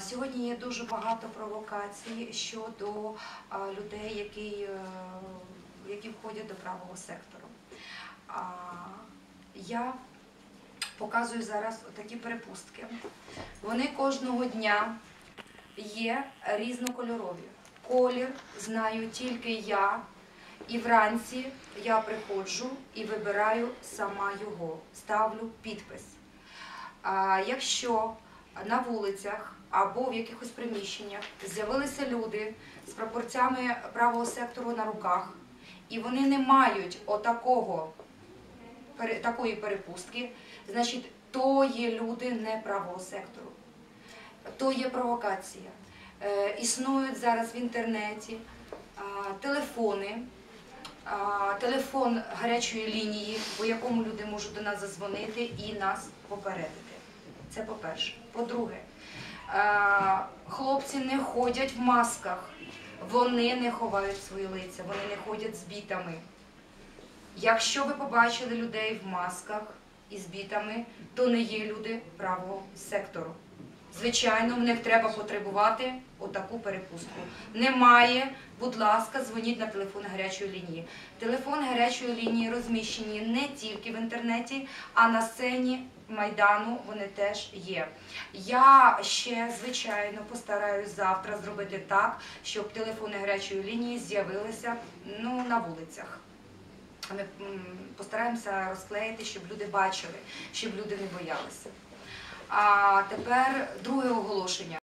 Сьогодні є дуже багато провокацій щодо людей, які, е, які входять до правого сектору. Я показую зараз такі перепустки. Вони кожного дня є різнокольорові. Колір знаю тільки я, і вранці я приходжу і вибираю сама його, ставлю підпис. Якщо на вулицях або в якихось приміщеннях з'явилися люди з прапорцями правого сектору на руках, і вони не мають отакого такої перепустки, значить, то є люди не правого сектору, то є провокація. Е, існують зараз в інтернеті телефони, телефон гарячої лінії, по якому люди можуть до нас зазвонити і нас попередити. Це по-перше. По-друге, е, хлопці не ходять в масках, вони не ховають свої лиця, вони не ходять з бітами. Якщо ви побачили людей в масках і з бітами, то не є люди правого сектору. Звичайно, в них треба потребувати отаку перепустку. Немає, будь ласка, дзвоніть на телефон гарячої лінії. Телефон гарячої лінії розміщені не тільки в інтернеті, а на сцені Майдану вони теж є. Я ще, звичайно, постараюсь завтра зробити так, щоб телефони гарячої лінії з'явилися ну, на вулицях. Ми постараємося розклеїти, щоб люди бачили, щоб люди не боялися. А тепер друге оголошення.